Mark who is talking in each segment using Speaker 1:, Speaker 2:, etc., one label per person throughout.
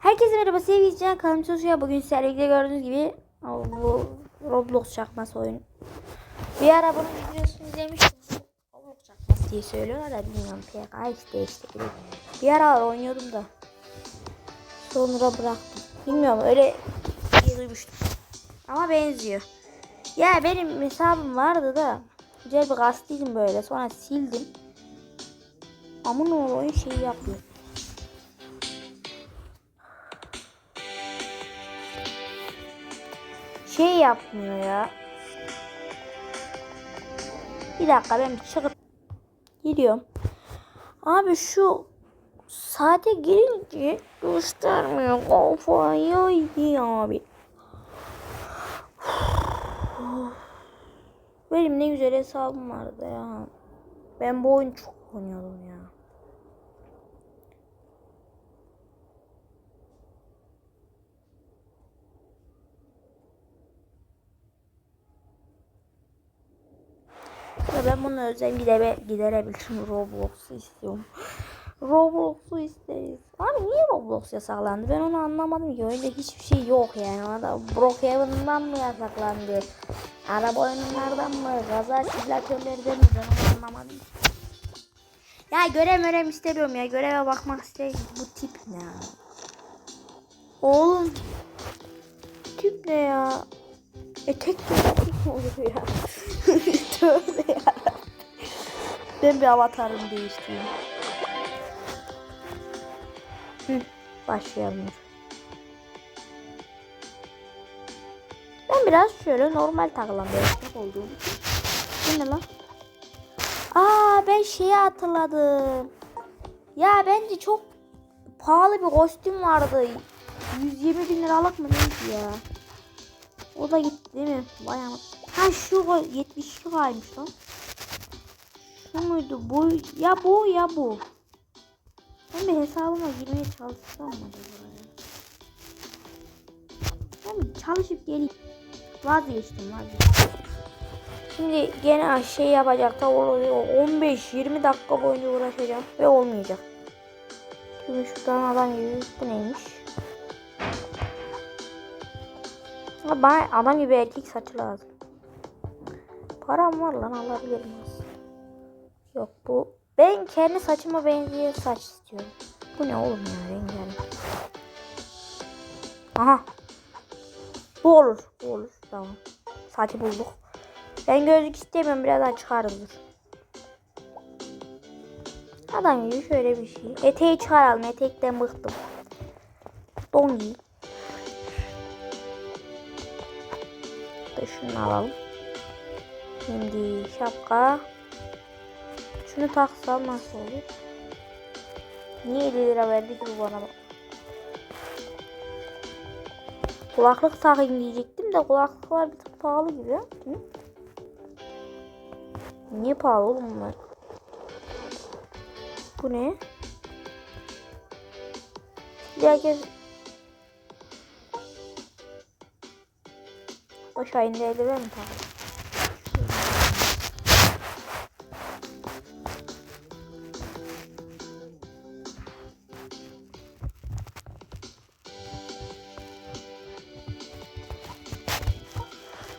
Speaker 1: Herkese merhaba sevgili izleyiciler kanalım çalışıyor. Bugün birlikte gördüğünüz gibi bu Roblox çakması oyun. Bir ara bunun videosunu izlemiştim. Roblox çakması diye söylüyorlar da bilmiyorum PKX işte. Bir ara oynuyordum da. Sonra bıraktım. Bilmiyorum öyle diye duymuştum. Ama benziyor. Ya benim hesabım vardı da güzel bir kastıydım böyle. Sonra sildim. Ama ne oyun şeyi yapıyor. Şey yapmıyor ya. Bir dakika ben bir çıkıp gidiyorum. Abi şu saate girince göstermiyor kafayı yedi abi. Benim ne güzel hesabım vardı ya. Ben bu oyunu çok oynuyordum ya. Ya ben bunu özel gidere, giderebilirim. Roblox'u istiyorum. Roblox'u isteriz. Abi niye Roblox yasaklandı? Ben onu anlamadım ki. Öyle hiçbir şey yok yani. Orada Brookhaven'dan mı yasaklandı? Araba oyunlardan mı? Gaza simülatörlerden mi? Ben onu anlamadım. Ya görev görev istemiyorum ya. Göreve bakmak istedim. Bu tip ne? Oğlum. Tip ne ya? Etek mi olur ya? Tövbe ya. Ben bir avatarımı değiştireyim. Başlayalım. Ben biraz şöyle normal takılan bir esnaf olduğum için. Bu ne lan? Aa ben şeyi hatırladım. Ya bence çok pahalı bir kostüm vardı. 120 bin liralık mı neydi ya? O da gitti değil mi? Bayağı. Ha şu koy- 72 kaymış lan. Şu muydu? Bu ya bu ya bu. Ben bir hesabıma girmeye çalışsam mı acaba? Ben çalışıp geleyim. Vazgeçtim vazgeçtim. Şimdi gene şey yapacak da 15-20 dakika boyunca uğraşacağım ve olmayacak. Şimdi şuradan adam gibi bu neymiş? Bana adam gibi erkek saçı lazım. Param var lan alabilirim aslında. Yok bu. Ben kendi saçıma benzeyen saç istiyorum. Bu ne oğlum ya rengarenk. Aha. Bu olur. Bu olur. Tamam. Saçı bulduk. Ben gözlük istemiyorum. Birazdan çıkarız dur. Adam gibi şöyle bir şey. Eteği çıkaralım. Etekten bıktım. Don giy. Şunu alalım. Şimdi şapka. Şunu taksam nasıl olur? Niye 50 lira verdi ki bu bana. Kulaklık takayım diyecektim de kulaklıklar bir tık pahalı gibi. Hı? Niye pahalı oğlum bunlar? Bu ne? Herkes Aşağı indi eldiven mi takayım?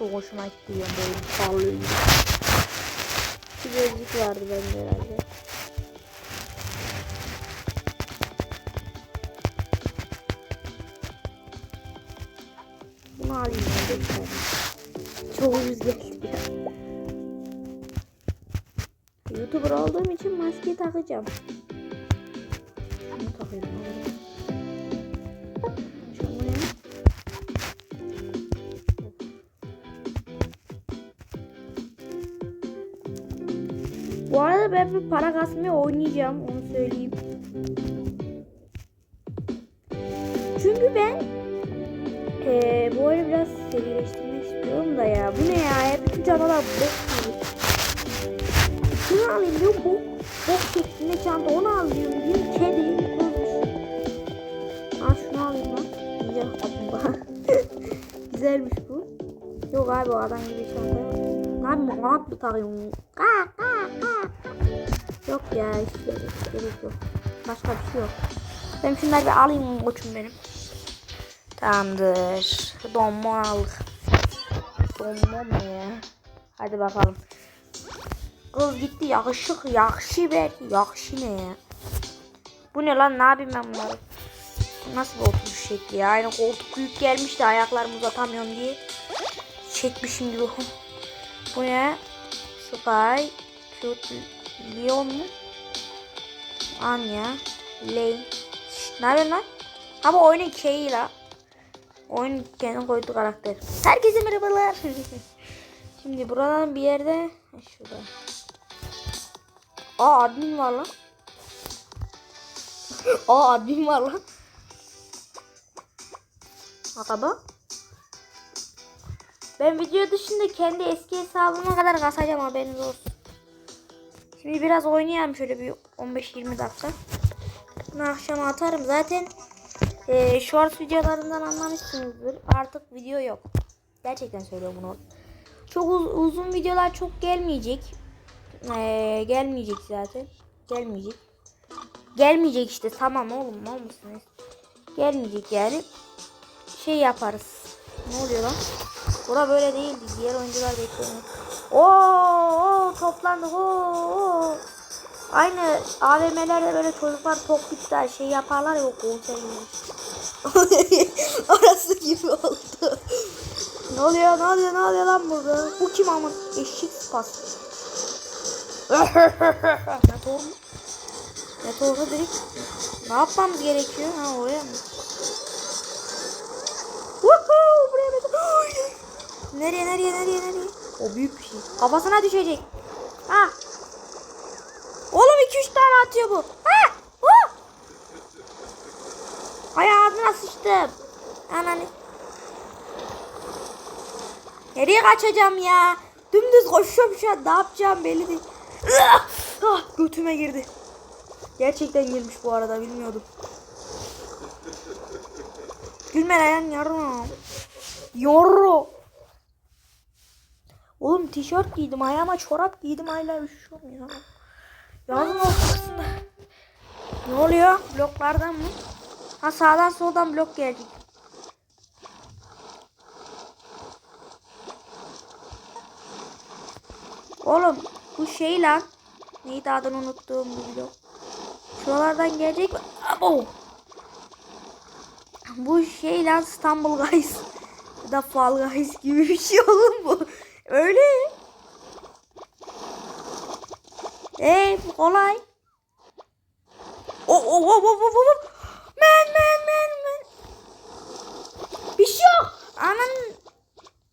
Speaker 1: Çok hoşuma gitti ya böyle sallıyor gibi. Bir gözlük vardı bende herhalde. Bunu alayım. Çok ucuz. Youtuber olduğum için maske takacağım. Bu arada ben bir para kasmaya oynayacağım onu söyleyeyim. Çünkü ben eee bu oyunu biraz serileştirmek istiyorum da ya. Bu ne ya? Bütün canavar bok gibi. Şunu alayım diyorum bok. Bok şeklinde çanta onu alayım diyorum. Kedi. Aa şunu alayım lan. Güzel kaplumbağa. Güzelmiş bu. Yok abi o adam gibi çanta yok. Abi kanat mı aa, aa. Yok ya hiç gerek, gerek yok. Başka bir şey yok. Ben şunları bir alayım koçum benim. Tamamdır. Donma aldık. Donma mı ya? Hadi bakalım. Kız gitti yakışık yakşı ver. Yakşı ne ya? Bu ne lan ne yapayım ben bunları? Bu Nasıl bir oturuş şekli ya? Aynı koltuk büyük gelmiş de ayaklarımı uzatamıyorum diye. Çekmişim gibi. Bu ne? Sky. Cute. Leon mu? Anya. Lane. Şşt, ne yapıyorsun lan? Ama oyunun keyi la. Oyun kendi koyduğu karakter. Herkese merhabalar. Şimdi buradan bir yerde. Şurada. Aa admin var lan. Aa admin var lan. Merhaba. Ben video dışında kendi eski hesabıma kadar kasacağım haberiniz olsun. Şimdi biraz oynayalım şöyle bir 15-20 dakika. Bunu akşama atarım. Zaten e, short videolarından anlamışsınızdır. Artık video yok. Gerçekten söylüyorum bunu. Çok uz- uzun videolar çok gelmeyecek. E, gelmeyecek zaten. Gelmeyecek. Gelmeyecek işte. Tamam oğlum mal mısınız? Gelmeyecek yani. Şey yaparız. Ne oluyor lan? Bura böyle değildi. Diğer oyuncular bekleniyor. Oo, toplandık. Oo. Aynı AVM'lerde böyle çocuklar top bitter şey yaparlar ya o konser gibi. Orası gibi oldu. ne oluyor ne oluyor ne oluyor lan burada? Bu kim amın? Eşit spas. doğru mu? Ne doğru direkt. Ne yapmamız gerekiyor? Ha oraya mı? Woohoo! Buraya bir Nereye nereye nereye nereye? O büyük bir şey. Kafasına düşecek. Ha. Oğlum 2-3 tane atıyor bu. Ha! Hu! Ay ağzına sıçtım. Ananı. Nereye kaçacağım ya? Dümdüz koşuyorum şu an. Ne yapacağım belli değil. Ah! Ah, götüme girdi. Gerçekten girmiş bu arada bilmiyordum. Gülme lan yarım. Yoru. Oğlum tişört giydim ayağıma çorap giydim hala üşüyorum ya. Yazın ortasında. Ne oluyor? Bloklardan mı? Ha sağdan soldan blok gelecek. Oğlum bu şey lan. Neydi adını unuttuğum bu blok. Şuralardan gelecek mi? Abo. Bu şey lan İstanbul Guys. Ya da Fall Guys gibi bir şey oğlum bu. Öyle. Bu kolay. O o o o o o. Men men men men. Bir şey yok. Aman.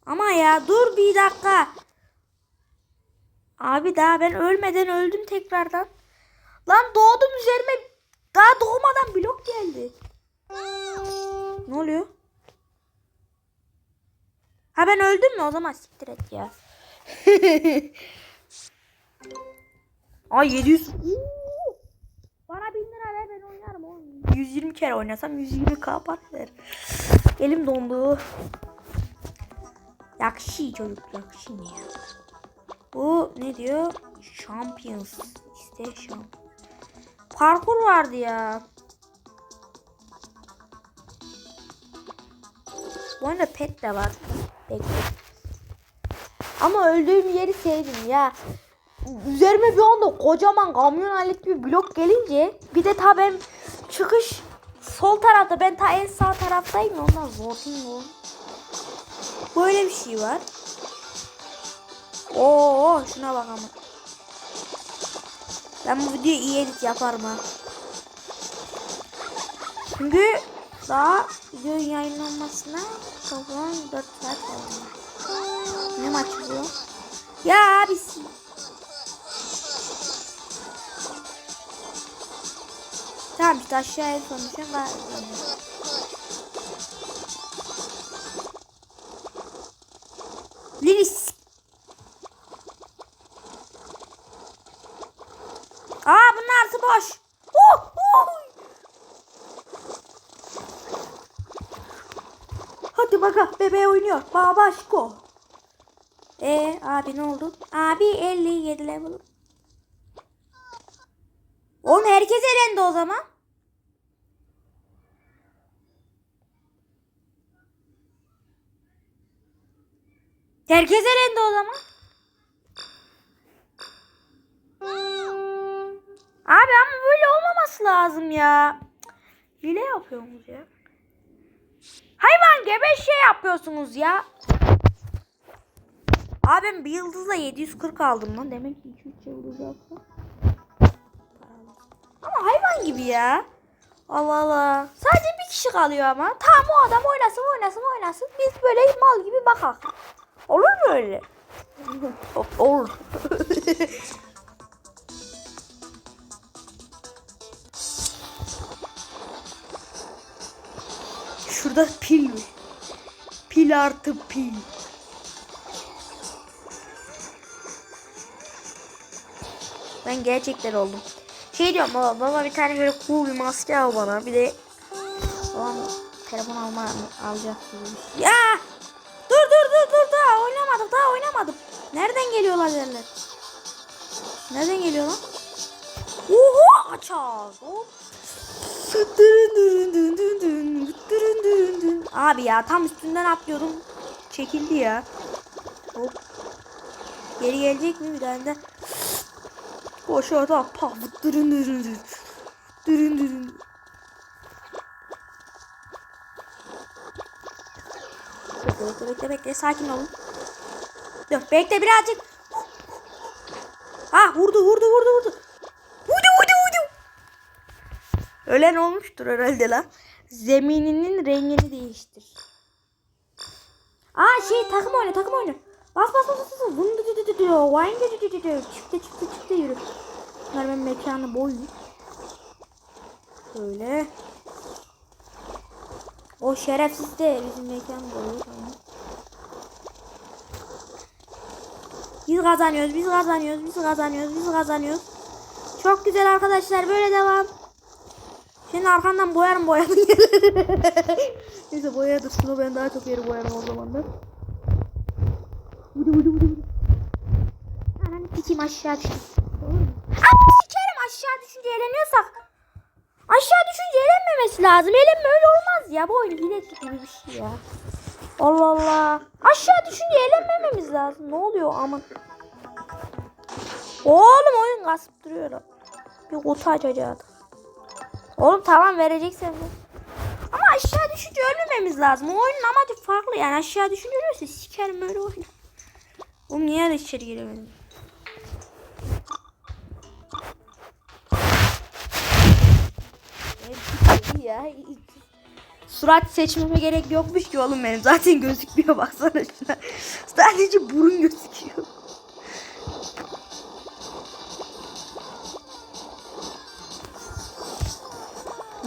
Speaker 1: Ama ya dur bir dakika. Abi daha ben ölmeden öldüm tekrardan. Lan doğdum üzerime daha doğmadan blok geldi. Ne oluyor? Ha ben öldüm mü? O zaman siktir et ya. Ay 700. Bana 1000 lira ver ben oynarım oğlum. 120 kere oynasam 120 kapat ver. Elim dondu. Yakşı çocuk yakşı ne ya? Bu ne diyor? Champions. İşte şamp. Parkur vardı ya. Bu arada pet de var. Bekle. Ama öldüğüm yeri sevdim ya. Üzerime bir anda kocaman kamyon alet bir blok gelince bir de ta ben çıkış sol tarafta ben ta en sağ taraftayım ya ondan voting o. Böyle bir şey var. Oo şuna bak ama. Ben bu videoyu iyi edit yaparım ha. Çünkü daha videonun yayınlanmasına toplam 4 saat var. Ne maç bu? Ya abisi. Tamam işte aşağıya konuşuyorum. Ben... Babaşko. E abi ne oldu? Abi 57 level. Oğlum herkes elendi o zaman. Herkes elendi o zaman. Abi ama böyle olmaması lazım ya. Hile yapıyoruz ya. Hayvan gibi şey yapıyorsunuz ya. Abi ben bir yıldızla 740 aldım lan. Demek ki 2-3 yıldız yapsa. Ama hayvan gibi ya. Allah Allah. Sadece bir kişi kalıyor ama. Tamam o adam oynasın oynasın oynasın. Biz böyle mal gibi bakak. Olur mu öyle? Olur. Şurada pil mi? Pil artı pil. Ben gerçekten oldum. Şey diyorum baba, baba bir tane böyle cool bir maske al bana. Bir de babam telefon alma alacak. Ya! Dur dur dur dur daha oynamadık daha oynamadım. Nereden geliyorlar derler? Nereden geliyor lan? Oho açar. Hop. Dırın dırın dın dın dın, dırın dın. Abi ya tam üstünden atlıyordum. Çekildi ya. Hop. Geri gelecek mi bir tane de? Aşağıda paf dırın dırın dırın. Dırın dırın. Bekle bekle bekle bekle sakin olun. Dur bekle birazcık. Ha vurdu vurdu vurdu vurdu. Vurdu vurdu vurdu. Ölen olmuştur herhalde lan. Zemininin rengini değiştir. Aa şey takım oyna takım oyna. Bas bas bas bas. dı dı dı dı. Vine dı dı dı dı dı. Çıktı çıktı çıktı yürü. Bunlar ben mekanı boyayım. Şöyle. O şerefsiz de bizim mekan. Tamam. Biz kazanıyoruz, biz kazanıyoruz, biz kazanıyoruz, biz kazanıyoruz. Çok güzel arkadaşlar, böyle devam. Şimdi arkandan boyarım boyadım yerleri. Neyse boyaya dursun o ben daha çok yeri boyarım o zaman da. Vudu vudu vudu vudu. Ananı sikeyim aşağı düştüm. Abi sikerim aşağı düşünce eğleniyorsak. Aşağı düşünce eğlenmemesi lazım. Eğlenme öyle olmaz ya. Bu oyun hile gibi bir şey ya. Allah Allah. Aşağı düşünce eğlenmememiz lazım. Ne oluyor aman. Oğlum oyun kasıp duruyor. Bir kutu açacağız. Oğlum tamam vereceksen ver. Ama aşağı düşünce ölmememiz lazım. O oyunun amacı farklı yani. Aşağı düşünce ölürse sikerim öyle oyun. Oğlum niye içeri giremedim? Ya. Surat seçmeme gerek yokmuş ki oğlum benim. Zaten gözükmüyor baksana şuna. Sadece burun gözüküyor.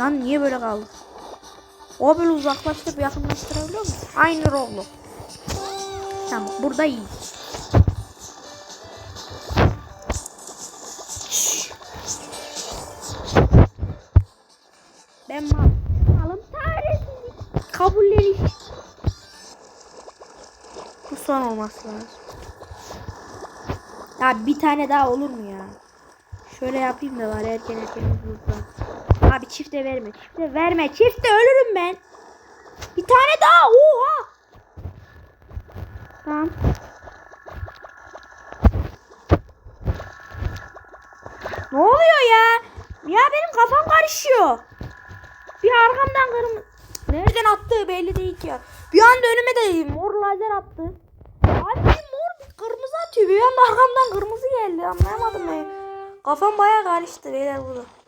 Speaker 1: Lan niye böyle kaldı? O böyle uzaklaştırıp yakınlaştırabiliyor musun? Aynı Roblox. Tamam burada iyi. Ben mal. Ben malım. Çaresizlik. Kabulleniş. Bu son olması lazım. Ya bir tane daha olur mu ya? Şöyle yapayım da var erken erken hızlı. Abi çifte verme. Çifte verme. Çifte ölürüm ben. Bir tane daha. Oha. Tamam. Ne oluyor ya? Ya benim kafam karışıyor. Bir arkamdan kırmızı... Nereden attığı belli değil ki ya. Bir anda önüme de mor lazer attı. Abi mor kırmızı atıyor. Bir anda arkamdan kırmızı geldi. Anlayamadım ben. Kafam bayağı karıştı beyler burada.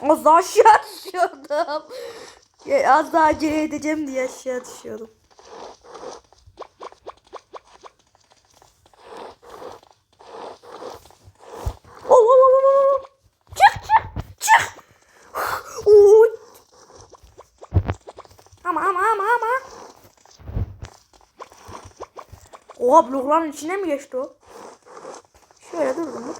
Speaker 1: Az daha aşağı düşüyordum. Az daha acele edeceğim diye aşağı düşüyordum. Oh, oh, oh, oh. Çık çık çık. Oy. Ama ama ama ama. Oha blokların içine mi geçti o? Şöyle durdum mu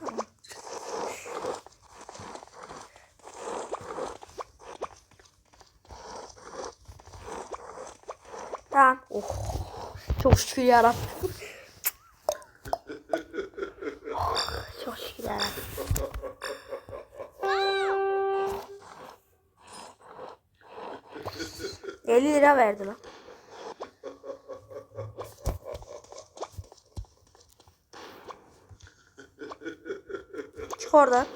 Speaker 1: şükür yarabbim. Çok şükür yarabbim. Elli lira verdi lan. Çık oradan.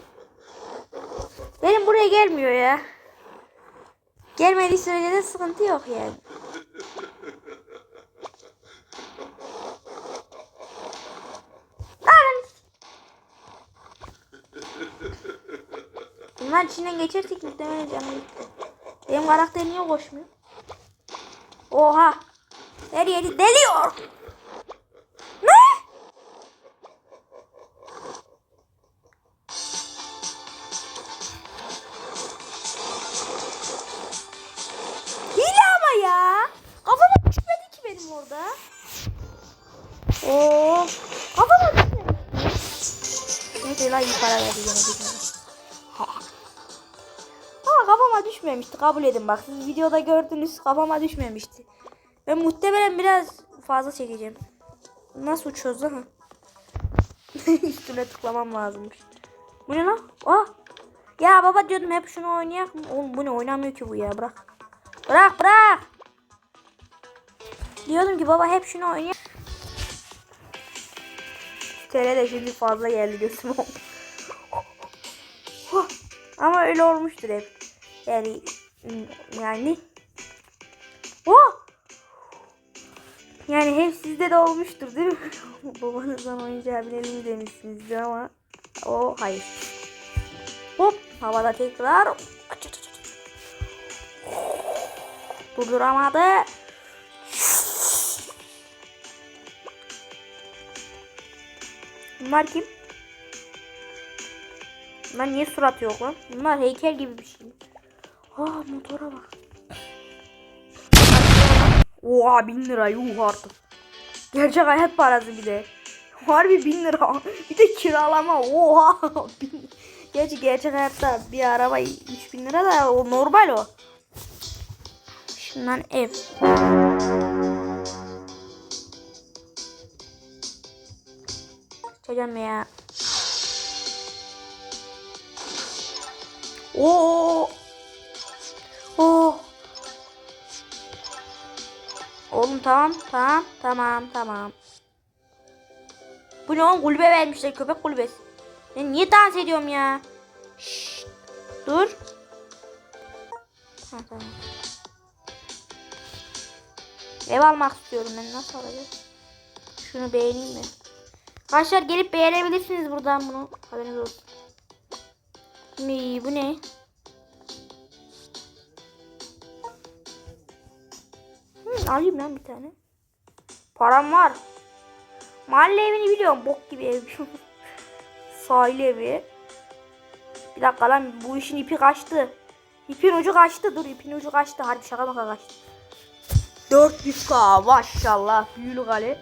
Speaker 1: Benim buraya gelmiyor ya. Gelmediği sürece de sıkıntı yok yani. İçinden geçersek muhtemelen canım gitti. Benim karakter niye koşmuyor? Oha! Her yeri deliyor. Ne? Hile ama ya. Kafama düşmedi ki benim orada. Oo, kafama düşmedi. Neyse lan iyi para verdi düşmemişti kabul edin bak siz videoda gördünüz kafama düşmemişti. Ben muhtemelen biraz fazla çekeceğim. Nasıl uçuyoruz lan? Üstüne tıklamam lazımmış. Bu ne lan? Ah! Ya baba diyordum hep şunu oynayak mı? Oğlum bu ne oynamıyor ki bu ya bırak. Bırak bırak. Diyordum ki baba hep şunu oynayak. TL de şimdi fazla geldi gözüme. Ama öyle olmuştur hep. Yani yani Oh! Yani hep sizde de olmuştur değil mi? Babanızdan oyuncağı binelim demişsinizdir ama o hayır. Hop havada tekrar durduramadı. Bunlar kim? Bunlar niye surat yok lan? Bunlar heykel gibi bir şey. Aa motora bak. Oha bin lira yuh artık. Gerçek hayat parası bir de. Harbi bin lira. Bir de kiralama. Oha. Bin- Gerçi gerçek hayatta bir araba 3000 lira da o normal o. Şundan ev. Çocuğum ya. Oo. Oğlum tamam tamam tamam tamam. Bu ne oğlum kulübe vermişler köpek kulübesi. Ben niye dans ediyorum ya? Şşt, dur. Ha, tamam. Ev almak istiyorum ben nasıl alacağım? Şunu beğeneyim mi? Arkadaşlar gelip beğenebilirsiniz buradan bunu. Haberiniz olsun. Şimdi bu ne? Alayım lan bir tane. Param var. Mahalle evini biliyorum. Bok gibi ev. Sahil evi. Bir dakika lan bu işin ipi kaçtı. İpin ucu kaçtı. Dur ipin ucu kaçtı. Harbi şaka maka kaçtı. 400k maşallah. Büyülü kale.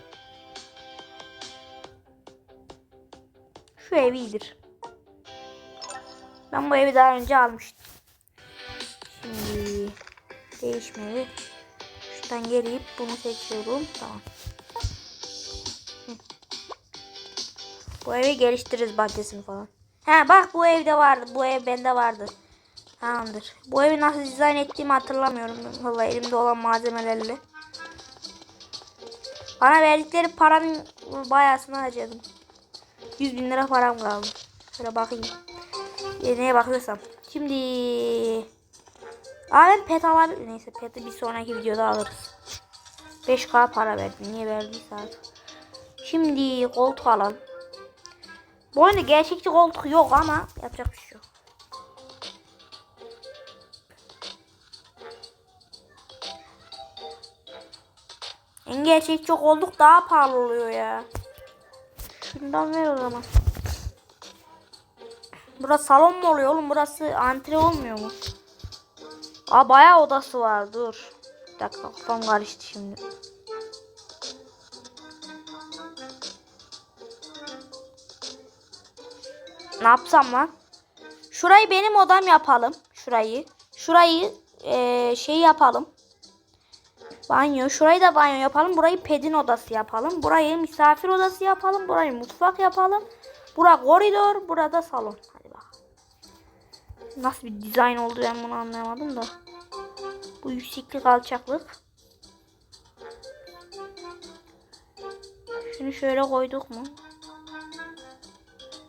Speaker 1: Şu ev iyidir. Ben bu evi daha önce almıştım. Şimdi değişmeli. Şuradan gelip bunu seçiyorum. Tamam. Bu evi geliştiririz bahçesini falan. Ha bak bu evde vardı. Bu ev bende vardı. Tamamdır. Bu evi nasıl dizayn ettiğimi hatırlamıyorum. Vallahi elimde olan malzemelerle. Bana verdikleri paranın bayağısını harcadım. 100 bin lira param kaldı. Şöyle bakayım. E, neye bakıyorsam. Şimdi Aa ben pet alabilir. Neyse peti bir sonraki videoda alırız. 5k para verdim. Niye verdiyse artık. Şimdi koltuk alalım. Bu oyunda gerçekçi koltuk yok ama yapacak bir şey yok. En gerçekçi koltuk daha pahalı ya. Şundan ver o zaman. Burası salon mu oluyor oğlum? Burası antre olmuyor mu? Aa bayağı odası var. Dur. Bir dakika kafam karıştı şimdi. Ne yapsam lan? Şurayı benim odam yapalım. Şurayı. Şurayı eee, şey yapalım. Banyo. Şurayı da banyo yapalım. Burayı pedin odası yapalım. Burayı misafir odası yapalım. Burayı mutfak yapalım. Bura koridor. Burada salon. Hadi bak. Nasıl bir dizayn oldu ben bunu anlayamadım da. Bu yükseklik alçaklık. Şunu şöyle koyduk mu?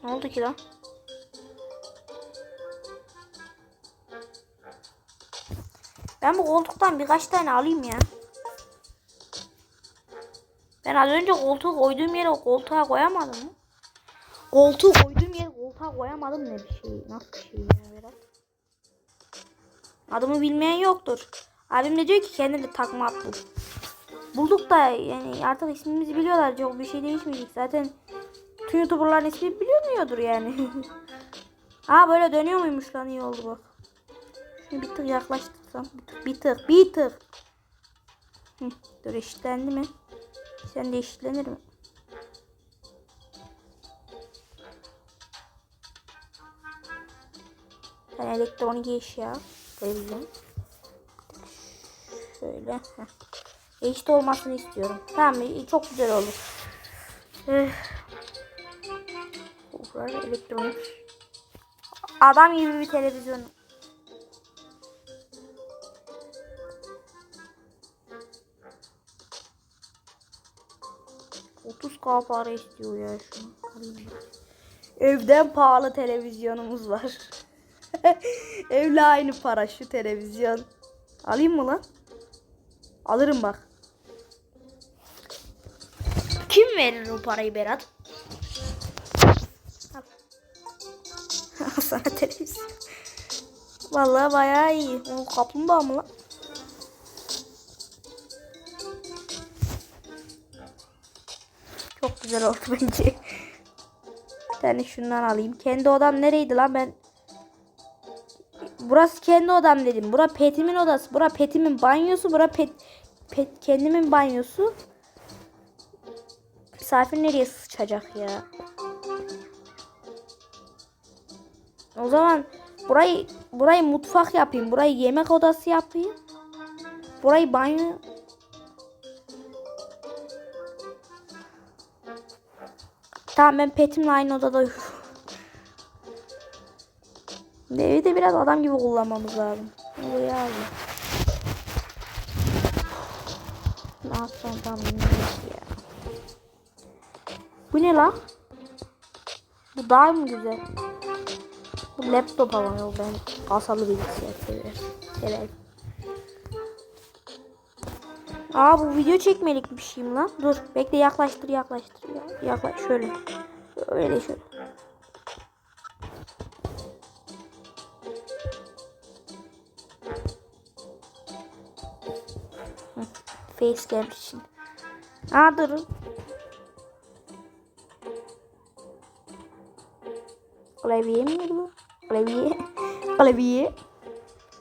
Speaker 1: Ne oldu ki lan? Ben bu koltuktan birkaç tane alayım ya. Ben az önce koltuğu koyduğum yere koltuğa koyamadım? Koltuğu koyduğum yere koltuğa koyamadım ne bir şey. Nasıl bir şey ya Berat? Adımı bilmeyen yoktur. Abim de diyor ki kendine takma at bul. Bulduk da yani artık ismimizi biliyorlar. Çok bir şey değişmeyecek. Zaten tüm youtuberların ismini bilmiyordur yani. Aa böyle dönüyor muymuş lan iyi oldu bak. Şimdi bir tık yaklaştırsam. Bir tık. Bir tık. Hı, dur eşitlendi mi? Sen de eşitlenir mi? Ben elektronik eşya. Şöyle. heh. Eşit olmasını istiyorum. Tamam iyi, çok güzel olur. Eh. Kufrar, elektronik. Adam gibi bir televizyon. Otuz k para istiyor ya ben. Evden pahalı televizyonumuz var. Evle aynı para şu televizyon. Alayım mı lan? Alırım bak. Kim verir o parayı Berat? Al. Al sana televizyon. Vallahi bayağı iyi. O kaplumbağa mı lan? Çok güzel oldu bence. Bir tane şundan alayım. Kendi odam nereydi lan ben? Burası kendi odam dedim. Bura petimin odası. Bura petimin banyosu. Bura pet, pet kendimin banyosu. Misafir nereye sıçacak ya? O zaman burayı burayı mutfak yapayım. Burayı yemek odası yapayım. Burayı banyo Tamam ben petimle aynı odada uyuyorum. Evi de biraz adam gibi kullanmamız lazım. Buraya. Ne yapsam tam ya. Bu ne lan? Bu daha mı güzel? Bu laptop ama yok ben kasalı bilgisayar severim. Severim. Aa bu video çekmelik bir şeyim lan. Dur bekle yaklaştır yaklaştır. Ya. Yaklaş şöyle. Şöyle şöyle. Facecam için. Aa dur. Klavye mi bu? Klavye. Klavye.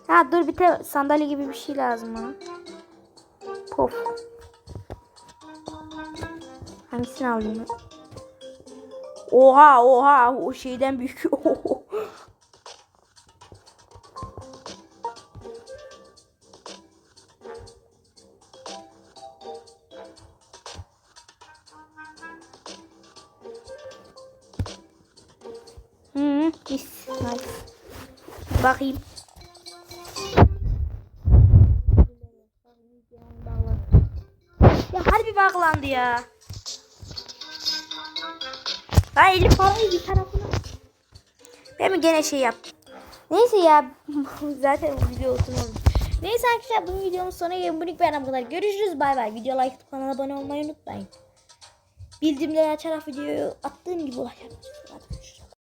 Speaker 1: Ha dur bir de sandalye gibi bir şey lazım bana. Pof. Hangisini alayım? Oha oha o şeyden büyük. Bakayım. Ya harbi bağlandı ya. Ben eli parayı bir tarafına. Ben mi gene şey yaptım. Neyse ya. Zaten bu video oldu. Neyse arkadaşlar bu videonun sonuna gelin. Bugünlük benden bu kadar. Görüşürüz. Bay bay. Video like kanala abone olmayı unutmayın. Bildirimleri açarak videoyu attığım gibi ulaşabilirsiniz.